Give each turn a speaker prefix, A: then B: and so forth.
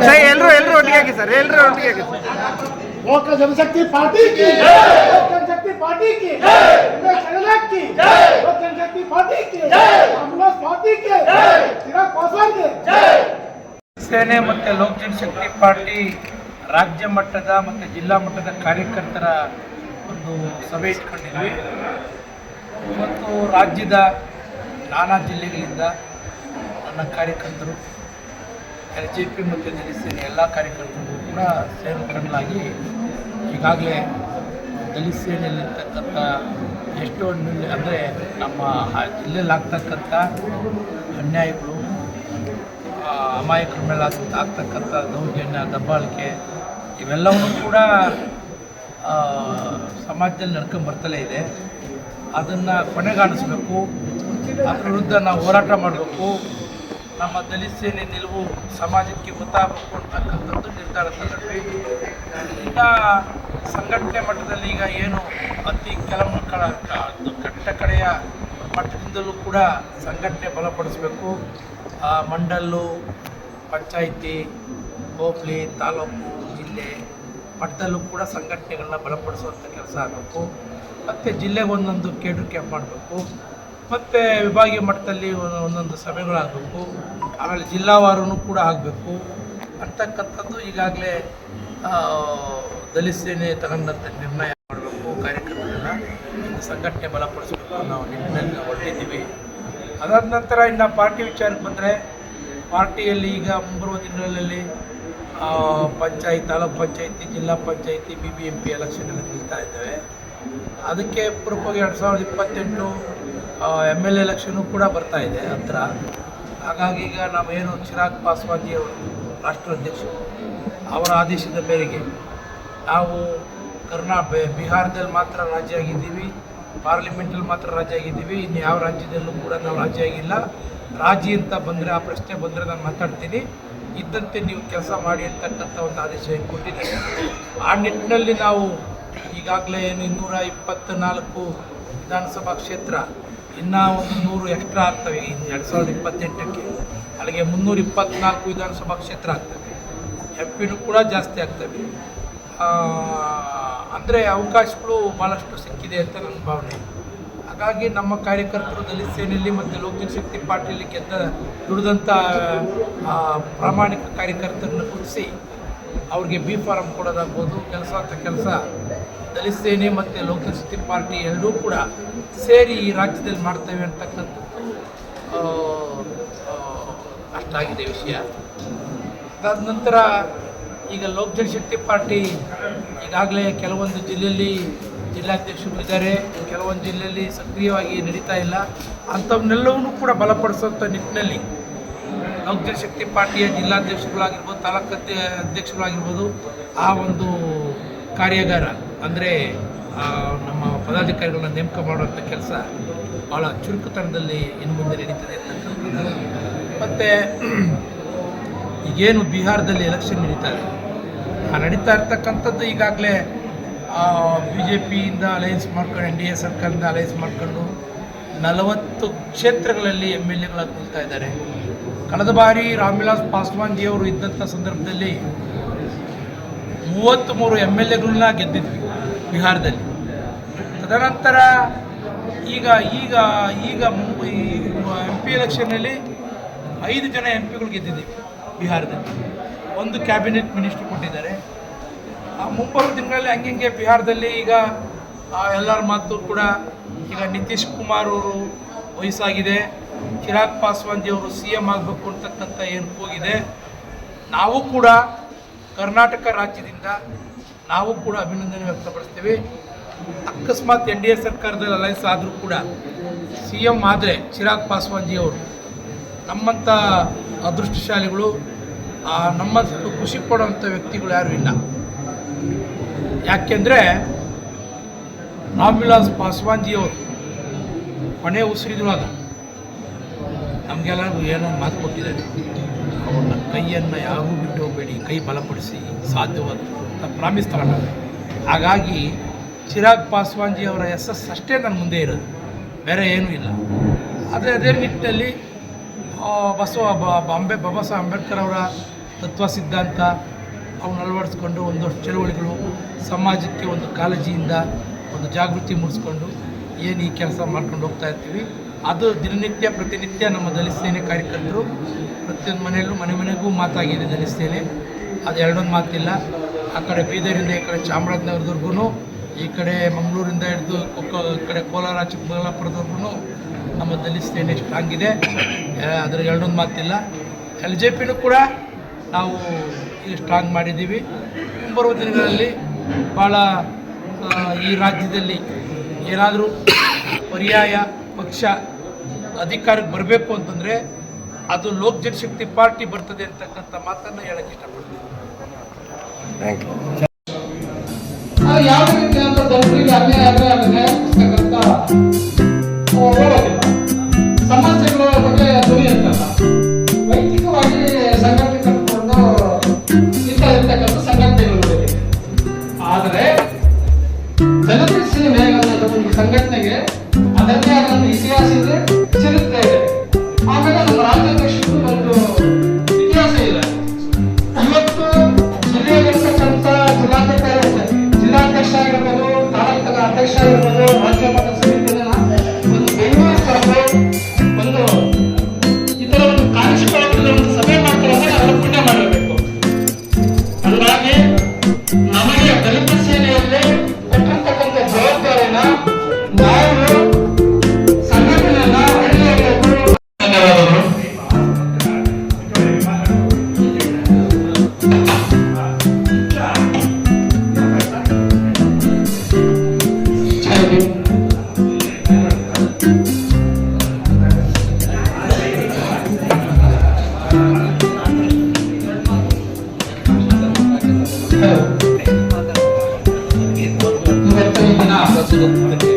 A: Sir ಎಲ್ಲರೂ ಎಲ್ಲರೂ ಒಟ್ಟಿಗೆ ಸರ್ ಎಲ್ಲರೂ ಒಟ್ಟಿಗೆ ಹಾಕಿ
B: ಓಕೆ ಜನಶಕ್ತಿ ಪಾರ್ಟಿ ಕಿ ಜನಶಕ್ತಿ ಪಾರ್ಟಿ ಜನಶಕ್ತಿ ಪಾರ್ಟಿ ಕಿ ಕಾಂಗ್ರೆಸ್ ಪಾರ್ಟಿ ಗೆ
C: ಸೇನೆ ಮತ್ತು ಲೋಕ್ ಜನಶಕ್ತಿ ಪಾರ್ಟಿ ರಾಜ್ಯ ಮಟ್ಟದ ಮತ್ತು ಜಿಲ್ಲಾ ಮಟ್ಟದ ಕಾರ್ಯಕರ್ತರ ಒಂದು ಸಭೆ ಇಟ್ಕೊಂಡಿದ್ವಿ. ಮತ್ತು ರಾಜ್ಯದ ನಾನಾ ಜಿಲ್ಲೆಗಳಿಂದ ನನ್ನ ಕಾರ್ಯಕರ್ತರು ಎಲ್ ಜೆ ಪಿ ಮತ್ತು ದಲಿತ ಎಲ್ಲ ಕಾರ್ಯಕರ್ತರು ಕೂಡ ಸೇರ್ಕೊಂಡಾಗಿ ಈಗಾಗಲೇ ದಲಿತ ಸೇನೆಯಲ್ಲಿರ್ತಕ್ಕಂಥ ಎಷ್ಟೋ ಅಂದರೆ ನಮ್ಮ ಜಿಲ್ಲೆಯಲ್ಲಾಗ್ತಕ್ಕಂಥ ಅನ್ಯಾಯಗಳು ಅಮಾಯಕರ ಮೇಲೆ ಆಗ ಆಗ್ತಕ್ಕಂಥ ದೌರ್ಜನ್ಯ, ದಬ್ಬಾಳಿಕೆ ಇವೆಲ್ಲವನ್ನೂ ಕೂಡ ಸಮಾಜದಲ್ಲಿ ನಡ್ಕೊಂಡು ಬರ್ತಲೇ ಇದೆ. ಅದನ್ನು ಕೊನೆಗಾಣಿಸ್ಬೇಕು. ಅದ್ರ ವಿರುದ್ಧ ನಾವು ಹೋರಾಟ ಮಾಡಬೇಕು. ನಮ್ಮ ದಲಿತ ಸೇನೆ ನಿಲುವು ಸಮಾಜಕ್ಕೆ ಗೊತ್ತಾಗಬೇಕು ನಿರ್ಧಾರ ತಗೊಂಡ್ವಿ ಇನ್ನು ಸಂಘಟನೆ ಮಟ್ಟದಲ್ಲಿ ಈಗ ಏನು ಅತಿ ಕೆಲವು ಮಕ್ಕಳ ಕಟ್ಟ ಕಡೆಯ ಮಟ್ಟದಿಂದಲೂ ಕೂಡ ಸಂಘಟನೆ ಬಲಪಡಿಸಬೇಕು. ಆ, ಮಂಡಲ್ಲು ಪಂಚಾಯಿತಿ ಹೋಬ್ಳಿ ತಾಲೂಕು ಜಿಲ್ಲೆ ಮಟ್ಟದಲ್ಲೂ ಕೂಡ ಸಂಘಟನೆಗಳನ್ನ ಬಲಪಡಿಸುವಂಥ ಕೆಲಸ ಆಗಬೇಕು. ಮತ್ತು ಜಿಲ್ಲೆಗೆ ಒಂದೊಂದು ಕೇಡ್ರ್ ಕ್ಯಾಂಪ್ ಮಾಡಬೇಕು. ಮತ್ತು ವಿಭಾಗೀಯ ಮಟ್ಟದಲ್ಲಿ ಒಂದೊ- ಒಂದೊಂದು ಸಭೆಗಳಾಗಬೇಕು. ಆಮೇಲೆ ಜಿಲ್ಲಾವಾರು ಕೂಡ ಆಗಬೇಕು. ಅಂತಕ್ಕಂಥದ್ದು ಈಗಾಗಲೇ ದಲಿತ ಸೇನೆ ತಗೊಂಡಂಥ ನಿರ್ಣಯ ಮಾಡಬೇಕು. ಕಾರ್ಯಕ್ರಮಗಳನ್ನು ಒಂದು ಸಂಘಟನೆ ಬಲಪಡಿಸಬೇಕು ನಾವು ನಿಟ್ಟಿನಲ್ಲಿ ಹೊರಟಿದ್ದೀವಿ. ಅದಾದ ನಂತರ ಇನ್ನು ಪಾರ್ಟಿ ವಿಚಾರಕ್ಕೆ ಬಂದರೆ, ಪಾರ್ಟಿಯಲ್ಲಿ ಈಗ ಮುಂಬರುವ ದಿನಗಳಲ್ಲಿ ಪಂಚಾಯತ್, ತಾಲೂಕ್ ಪಂಚಾಯತಿ, ಜಿಲ್ಲಾ ಪಂಚಾಯತಿ B B M P election ಎಲ್ಲ ನಿಲ್ತಾ ಇದ್ದೇವೆ. ಅದಕ್ಕೆ ಪ್ರೂಫಾಗಿ ಎರಡು ಸಾವಿರದ ಇಪ್ಪತ್ತೆಂಟು ಎಂ ಎಲ್ ಎಲೆಕ್ಷನು ಕೂಡ ಬರ್ತಾ ಇದೆ ಹತ್ರ. ಹಾಗಾಗಿ ಈಗ ನಾವೇನು ಚಿರಾಗ್ ಪಾಸ್ವಾಜಿ ಅವರು ರಾಷ್ಟ್ರಾಧ್ಯಕ್ಷರು ಅವರ ಆದೇಶದ ಮೇರೆಗೆ ನಾವು ಕರ್ನಾ ಬಿಹಾರದಲ್ಲಿ ಮಾತ್ರ ರಾಜ್ಯ ಆಗಿದ್ದೀವಿ, ಪಾರ್ಲಿಮೆಂಟಲ್ಲಿ ಮಾತ್ರ ರಾಜ್ಯ ಆಗಿದ್ದೀವಿ, ಇನ್ನು ಯಾವ ರಾಜ್ಯದಲ್ಲೂ ಕೂಡ ನಾವು ರಾಜ್ಯ ಆಗಿಲ್ಲ. ರಾಜಿ ಅಂತ ಬಂದರೆ, ಆ ಪ್ರಶ್ನೆ ಬಂದರೆ ನಾನು ಮಾತಾಡ್ತೀನಿ. ಇದ್ದಂತೆ ನೀವು ಕೆಲಸ ಮಾಡಿ ಅಂತಕ್ಕಂಥ ಒಂದು ಆದೇಶ ಕೊಟ್ಟಿದ್ದೀನಿ ಆ ನಿಟ್ಟಿನಲ್ಲಿ ನಾವು ಈಗಾಗಲೇ ಏನು ಇನ್ನೂರ ಇಪ್ಪತ್ತ ನಾಲ್ಕು ವಿಧಾನಸಭಾ ಕ್ಷೇತ್ರ ಇನ್ನೂ ಒಂದು ನೂರು ಎಕ್ಸ್ಟ್ರಾ ಆಗ್ತವೆ ಎರಡು ಸಾವಿರದ ಇಪ್ಪತ್ತೆಂಟಕ್ಕೆ. ಅಲ್ಲಿಗೆ ಮುನ್ನೂರ ಇಪ್ಪತ್ನಾಲ್ಕು ವಿಧಾನಸಭಾ ಕ್ಷೇತ್ರ ಆಗ್ತವೆ. ಹೆಪ್ಪಿನೂ ಕೂಡ ಜಾಸ್ತಿ ಆಗ್ತವೆ. ಅಂದರೆ ಅವಕಾಶಗಳು ಭಾಳಷ್ಟು ಸಿಕ್ಕಿದೆ ಅಂತ ನನ್ನ ಭಾವನೆ. ಹಾಗಾಗಿ ನಮ್ಮ ಕಾರ್ಯಕರ್ತರು ದಲಿತ ಸೇನೆಯಲ್ಲಿ ಮತ್ತು ಲೋಕ ಜನಶಕ್ತಿ ಪಾರ್ಟಿಯಲ್ಲಿ ಗೆದ್ದ ದುಡಿದಂಥ ಪ್ರಾಮಾಣಿಕ ಕಾರ್ಯಕರ್ತರನ್ನು ಗುರುತಿಸಿ ಅವ್ರಿಗೆ ಬಿ ಫಾರಂ ಕೊಡೋದಾಗ್ಬೋದು, ಕೆಲಸ ಅಂತ ಕೆಲಸ. ದಲಿತ ಸೇನೆ ಮತ್ತು ಲೋಕ ಜನಶಕ್ತಿ ಪಾರ್ಟಿ ಎರಡೂ ಕೂಡ ಸೇರಿ ಈ ರಾಜ್ಯದಲ್ಲಿ ಮಾಡ್ತೇವೆ ಅಂತಕ್ಕಂಥದ್ದು ಅಷ್ಟಾಗಿದೆ ವಿಷಯ. ಅದಾದ ನಂತರ ಈಗ ಲೋಕ ಜನಶಕ್ತಿ ಪಾರ್ಟಿ ಈಗಾಗಲೇ ಕೆಲವೊಂದು ಜಿಲ್ಲೆಯಲ್ಲಿ ಜಿಲ್ಲಾಧ್ಯಕ್ಷರು ಇದ್ದಾರೆ. ಕೆಲವೊಂದು ಜಿಲ್ಲೆಯಲ್ಲಿ ಸಕ್ರಿಯವಾಗಿ ನಡೀತಾ ಇಲ್ಲ. ಅಂಥವನ್ನೆಲ್ಲವನ್ನೂ ಕೂಡ ಬಲಪಡಿಸುವಂಥ ನಿಟ್ಟಿನಲ್ಲಿ ಲೋಕ ಜನಶಕ್ತಿ ಪಾರ್ಟಿಯ ಜಿಲ್ಲಾಧ್ಯಕ್ಷರುಗಳಾಗಿರ್ಬೋದು, ತಾಲೂಕು ಅಧ್ಯ- ಅಧ್ಯಕ್ಷರುಗಳಾಗಿರ್ಬೋದು ಆ ಒಂದು ಕಾರ್ಯಾಗಾರ, ಅಂದರೆ ನಮ್ಮ ಪದಾಧಿಕಾರಿಗಳನ್ನ ನೇಮಕ ಮಾಡುವಂಥ ಕೆಲಸ ಭಾಳ ಚುರುಕುತನದಲ್ಲಿ ಇನ್ನು ಮುಂದೆ ನಡೀತದೆ ಅಂತಕ್ಕಂಥದ್ದು. ಮತ್ತು, ಈಗೇನು ಬಿಹಾರದಲ್ಲಿ ಎಲೆಕ್ಷನ್ ನಡೀತಾ ಇದೆ. ಆ, ನಡೀತಾ ಇರ್ತಕ್ಕಂಥದ್ದು ಈಗಾಗಲೇ ಬಿ ಜೆ ಪಿಯಿಂದ ಅಲಯನ್ಸ್ ಮಾಡ್ಕೊಂಡು, ಎನ್ ಡಿ ಎ ಸರ್ಕಾರದಿಂದ ಅಲಯನ್ಸ್ ಮಾಡ್ಕೊಂಡು ನಲವತ್ತು ಕ್ಷೇತ್ರಗಳಲ್ಲಿ ಎಂ ಎಲ್ ಎಗಳಾಗಿ ನಿಲ್ತಾ ಇದ್ದಾರೆ. ಕಳೆದ ಬಾರಿ ರಾಮ್ವಿಲಾಸ್ ಪಾಸ್ವಾನ್ ಅವರು ಇದ್ದಂಥ ಸಂದರ್ಭದಲ್ಲಿ ಮೂವತ್ತ್ಮೂರು ಎಂ ಎಲ್ ಎಗಳನ್ನ ಗೆದ್ದಿದ್ವಿ. ಬಿಹಾರದಲ್ಲಿ. ತದನಂತರ ಈಗ ಈಗ ಈಗ ಎಂ ಪಿ ಎಲೆಕ್ಷನ್ನಲ್ಲಿ ಐದು ಜನ ಎಂ ಪಿಗಳು ಗೆದ್ದಿದ್ದೀವಿ ಬಿಹಾರದಲ್ಲಿ. ಒಂದು ಕ್ಯಾಬಿನೆಟ್ ಮಿನಿಸ್ಟ್ರ್ ಕೊಟ್ಟಿದ್ದಾರೆ. ಆ ಮುಂಬರುವ ದಿನಗಳಲ್ಲಿ ಹಂಗೆ ಬಿಹಾರದಲ್ಲಿ ಈಗ ಎಲ್ಲರ ಮಾತು ಕೂಡ ಈಗ ನಿತೀಶ್ ಕುಮಾರ್ ಅವರು ವಯಸ್ಸಾಗಿದೆ. ಚಿರಾಗ್ ಪಾಸ್ವಾನ್ಜಿ ಅವರು ಸಿ ಎಂ ಆಗಬೇಕು ಅಂತಕ್ಕಂಥ ಏನು ಹೋಗಿದೆ ನಾವು ಕೂಡ ಕರ್ನಾಟಕ ರಾಜ್ಯದಿಂದ ನಾವು ಕೂಡ ಅಭಿನಂದನೆ ವ್ಯಕ್ತಪಡಿಸ್ತೀವಿ. ಅಕಸ್ಮಾತ್ ಎನ್ ಡಿ ಎ ಸರ್ಕಾರದಲ್ಲಿ ಅಲೈನ್ಸ್ ಆದರೂ ಕೂಡ ಸಿ ಎಂ ಆದರೆ ಚಿರಾಗ್ ಪಾಸ್ವಾನ್ಜಿ ಅವರು ನಮ್ಮಂಥ ಅದೃಷ್ಟಶಾಲಿಗಳು ನಮ್ಮ ಖುಷಿ ಪಡುವಂಥ ವ್ಯಕ್ತಿಗಳು ಯಾರೂ ಇಲ್ಲ. ಯಾಕೆಂದರೆ ರಾಮ್ವಿಲಾಸ್ ಪಾಸ್ವಾನ್ಜಿಯವರು ಕೊನೆ ಉಸಿರಿರುವಾಗ ನಮಗೆಲ್ಲರಿಗೂ ಏನೋ ಮಾತು ಕೊಟ್ಟಿದ್ದಾರೆ. ಅವ್ರನ್ನ ಕೈಯನ್ನು ಯಾರಿಗೂ ಬಿಟ್ಟು ಹೋಗಬೇಡಿ, ಕೈ ಬಲಪಡಿಸಿ ಸಾಧ್ಯವಾದ ಅಂತ ಪ್ರಾಮಿಸ್ ತಗೊಂಡಾರೆ. ಹಾಗಾಗಿ ಚಿರಾಗ್ ಪಾಸ್ವಾನ್ಜಿ ಅವರ ಎಸ್ ಅಷ್ಟೇ ನನ್ನ ಮುಂದೆ ಇರೋದು. ಬೇರೆ ಏನೂ ಇಲ್ಲ. ಆದರೆ ಅದೇ ನಿಟ್ಟಿನಲ್ಲಿ ಬಸವ ಬಾಂಬೆ ಬಾಬಾ ಸಾಹೇಬ್ ಅಂಬೇಡ್ಕರ್ ಅವರ ತತ್ವ ಸಿದ್ಧಾಂತ ಅವನ್ನ ಅಳವಡಿಸ್ಕೊಂಡು ಒಂದಷ್ಟು ಚಳುವಳಿಗಳು, ಸಮಾಜಕ್ಕೆ ಒಂದು ಕಾಳಜಿಯಿಂದ ಒಂದು ಜಾಗೃತಿ ಮೂಡಿಸ್ಕೊಂಡು ಏನು ಈ ಕೆಲಸ ಮಾಡ್ಕೊಂಡು ಹೋಗ್ತಾ ಇರ್ತೀವಿ. ಅದು ದಿನನಿತ್ಯ, ಪ್ರತಿನಿತ್ಯ ನಮ್ಮ ದಲಿತ ಸೇನೆ ಕಾರ್ಯಕರ್ತರು, ಪ್ರತಿಯೊಂದು ಮನೆಯಲ್ಲೂ, ಮನೆ ಮನೆಗೂ ಮಾತಾಗಿದೆ ದಲಿತ ಸೇನೆ ಅದು ಎರಡೊಂದು ಮಾತಿಲ್ಲ. ಆ ಕಡೆ ಬೀದರಿಂದ ಈ ಕಡೆ ಚಾಮರಾಜನಗರದವರೆಗೂ ಈ ಕಡೆ ಮಂಗಳೂರಿಂದ ಹಿಡಿದು ಕಡೆ ಕೋಲಾರ ಚಿಕ್ಕಬಳ್ಳಾಪುರದವರೆಗೂ ನಮ್ಮ ದಲಿತ ಸ್ಟ್ರಾಂಗ್ ಇದೆ. ಅದರ ಎರಡೊಂದು ಮಾತಿಲ್ಲ. ಎಲ್ ಜೆ ಪಿನೂ ಕೂಡ ನಾವು ಸ್ಟ್ರಾಂಗ್ ಮಾಡಿದ್ದೀವಿ. ಮುಂಬರುವ ದಿನಗಳಲ್ಲಿ ಭಾಳ ಈ ರಾಜ್ಯದಲ್ಲಿ ಏನಾದರೂ ಪರ್ಯಾಯ ಪಕ್ಷ ಅಧಿಕಾರಕ್ಕೆ ಬರಬೇಕು ಅಂತಂದರೆ ಅದು ಲೋಕ್ ಜನಶಕ್ತಿ ಪಾರ್ಟಿ ಬರ್ತದೆ ಅಂತಕ್ಕಂಥ ಮಾತನ್ನು ಹೇಳಕ್ಕೆ ಇಷ್ಟಪಡ್ತೀನಿ.
A: ಥ್ಯಾಂಕ್ ಯು
D: ಯಾವ ಯಾವ ಅಂತ ಜನರಿಗೆ ಅನ್ಯಾಯ ಆದರೆ Thank you.